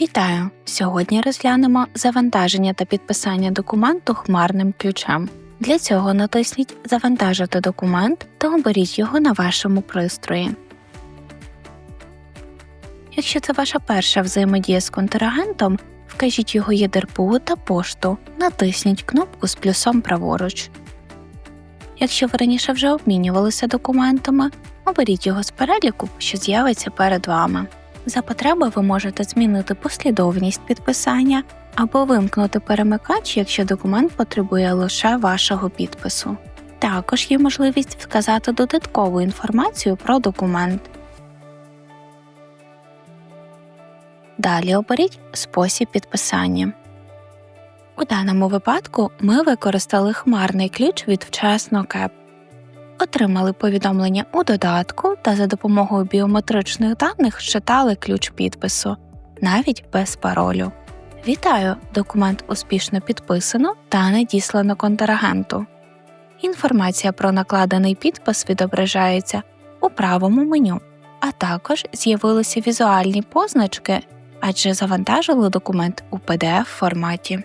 Вітаю! Сьогодні розглянемо завантаження та підписання документу хмарним ключем. Для цього натисніть Завантажити документ та оберіть його на вашому пристрої. Якщо це ваша перша взаємодія з контрагентом, вкажіть його ЄДРПУ та пошту, натисніть кнопку з плюсом праворуч. Якщо ви раніше вже обмінювалися документами, оберіть його з переліку, що з'явиться перед вами. За потреби ви можете змінити послідовність підписання або вимкнути перемикач, якщо документ потребує лише вашого підпису. Також є можливість вказати додаткову інформацію про документ. Далі оберіть спосіб підписання. У даному випадку ми використали хмарний ключ від вчасно КЕП. Отримали повідомлення у додатку та за допомогою біометричних даних считали ключ підпису, навіть без паролю. Вітаю! Документ успішно підписано та надіслано контрагенту. Інформація про накладений підпис відображається у правому меню, а також з'явилися візуальні позначки, адже завантажили документ у PDF форматі.